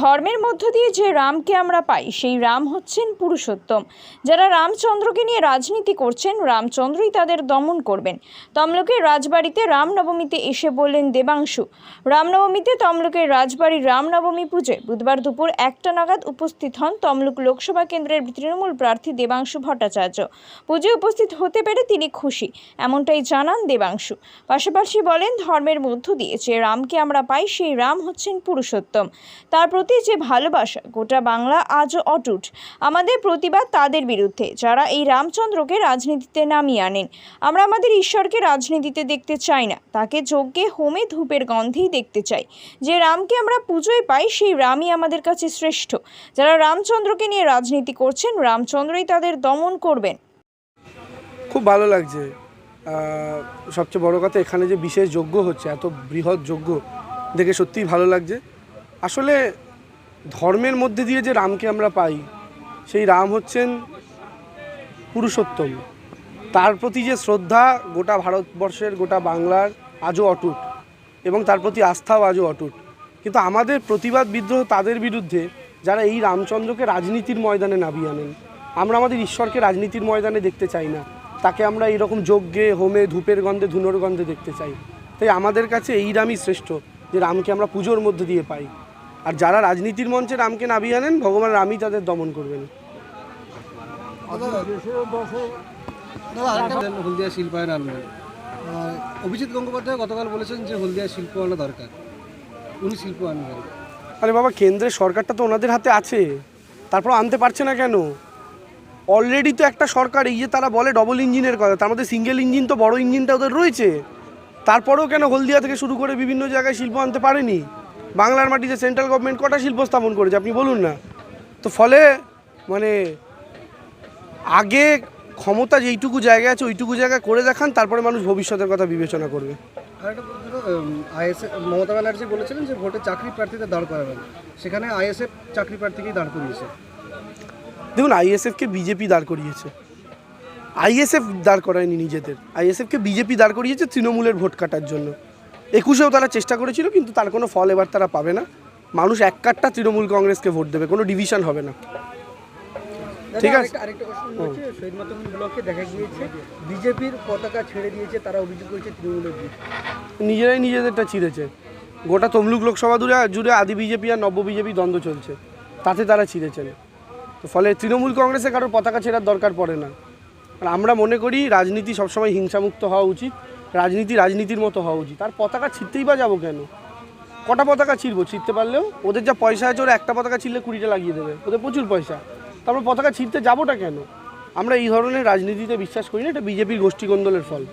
ধর্মের মধ্য দিয়ে যে রামকে আমরা পাই, সেই রাম হচ্ছেন পুরুষোত্তম। যারা রামচন্দ্রকে নিয়ে রাজনীতি করছেন, রামচন্দ্রই তাদের দমন করবেন। তমলুকের রাজবাড়িতে রামনবমীতে এসে বললেন দেবাংশু, রামনবমীতে তমলুকের রাজবাড়ির রামনবমী পুজোয় বুধবার দুপুর একটা নাগাদ উপস্থিত হন তমলুক লোকসভা কেন্দ্রের তৃণমূল প্রার্থী দেবাংশু ভট্টাচার্য। পুজোয় উপস্থিত হতে পেরে তিনি খুশি, এমনটাই জানান দেবাংশু। পাশাপাশি বলেন, ধর্মের মধ্য দিয়ে যে রামকে আমরা পাই, সেই রাম হচ্ছেন পুরুষোত্তম। তার প্রতি যে ভালোবাসা, গোটা বাংলা আজও অটুট। আমাদের প্রতিবাদ তাদের বিরুদ্ধে, যারা এই রামচন্দ্রকে রাজনীতিতে নামিয়ে আনেন। আমরা আমাদের ঈশ্বরকে রাজনীতিতে দেখতে চাই না, তাকে যজ্ঞে, হোমে, ধূপের গন্ধেই দেখতে চাই। যে রামকে আমরা পুজোয় পাই, সেই রামই আমাদের কাছে শ্রেষ্ঠ। যারা রামচন্দ্রকে নিয়ে রাজনীতি করছেন, রামচন্দ্রই তাদের দমন করবেন। খুব ভালো লাগছে। সবচেয়ে বড় কথা, এখানে যে বিশেষ যজ্ঞ হচ্ছে, এত বৃহৎ যজ্ঞ, দেখে সত্যিই ভালো লাগছে। আসলে ধর্মের মধ্যে দিয়ে যে রামকে আমরা পাই, সেই রাম হচ্ছেন পুরুষোত্তম। তার প্রতি যে শ্রদ্ধা গোটা ভারতবর্ষের, গোটা বাংলার আজও অটুট এবং তার প্রতি আস্থাও আজও অটুট। কিন্তু আমাদের প্রতিবাদ বিদ্রোহ তাদের বিরুদ্ধে, যারা এই রামচন্দ্রকে রাজনীতির ময়দানে নামিয়ে আনেন। আমরা আমাদের ঈশ্বরকে রাজনীতির ময়দানে দেখতে চাই না। তাকে আমরা এইরকম যজ্ঞে, হোমে, ধূপের গন্ধে, ধুনোর গন্ধে দেখতে চাই। তাই আমাদের কাছে এই রামই শ্রেষ্ঠ, যে রামকে আমরা পুজোর মধ্যে দিয়ে পাই। আর যারা রাজনীতির মঞ্চে রামকে নামিয়ে আনেন ভগবান রামই তাদের দমন করবেন। হলদিয়া শিল্পায়ন আহ, অভিজিৎ গঙ্গোপাধ্যায় গতকাল বলেছেন যে হলদিয়া শিল্প আনা দরকার। উনি শিল্প আনবেন। আরে বাবা কেন্দ্রের সরকারটা তো ওনাদের হাতে আছে। তারপর আনতে পারছে না কেন? অলরেডি তো একটা সরকার এই যে তারা বলে ডবল ইঞ্জিনের কথা তার মধ্যে সিঙ্গেল ইঞ্জিন তো বড় ইঞ্জিনটা ওদের রয়েছে। তারপরেও কেন হলদিয়া থেকে শুরু করে বিভিন্ন জায়গায় শিল্প আনতে পারেনি? বাংলার মাটিতে সেন্ট্রাল গভর্নমেন্ট কটা শিল্প স্থাপন করেছে আপনি বলুন না। তো ফলে মানে আগে ক্ষমতা যেইটুকু জায়গা আছে ওইটুকু জায়গা করে দেখান তারপরে মানুষ ভবিষ্যতের কথা বিবেচনা করবে। মমতা ব্যানার্জি বলেছিলেন যে ভোটে চাকরি প্রার্থীদের দাঁড় করাবেন। সেখানে আইএসএফ চাকরি প্রার্থীকেই দাঁড় করিয়েছে। দেখুন আইএসএফকে বিজেপি দাঁড় করিয়েছে। আইএসএফ দাঁড় করায়নি নিজেদের। আইএসএফকে বিজেপি দাঁড় করিয়েছে তৃণমূলের ভোট কাটার জন্য। একুশেও তারা চেষ্টা করেছিল কিন্তু তার কোনো ফল এবার তারা পাবে না। মানুষ এক কাটটা তৃণমূল কংগ্রেসকে ভোট দেবে কোনো ডিভিশন হবে না। ঠিক আছে। আরেকটা প্রশ্ন হচ্ছে শহীদ মাতঙ্গিনী ব্লকে দেখা গিয়েছে বিজেপির পতাকা ছেড়ে দিয়েছে তারা অভিযোগ করেছে তৃণমূলের নিজেরাই নিজেদেরটা ছিঁড়েছে। গোটা তমলুক লোকসভা জুড়ে জুড়ে আদি বিজেপি আর নব্য বিজেপি দ্বন্দ্ব চলছে। তাতে তারা ছিঁড়েছেন। তো ফলে তৃণমূল কংগ্রেসে কারোর পতাকা ছেড়ার দরকার পড়ে না। আর আমরা মনে করি রাজনীতি সবসময় হিংসামুক্ত হওয়া উচিত। রাজনীতি রাজনীতির মতো হওয়া উচিত। আর পতাকা ছিঁড়তেই বা যাব কেন? কটা পতাকা ছিঁড়বো? ছিঁড়তে পারলেও? ওদের যা পয়সা আছে, ওরা একটা পতাকা ছিঁড়লে কুড়িটা লাগিয়ে দেবে। ওদের প্রচুর পয়সা। তারপর পতাকা ছিঁড়তে যাবোটা কেন? আমরা এই ধরনের রাজনীতিতে বিশ্বাস করি না, এটা বিজেপির গোষ্ঠীকন্দলের ফল।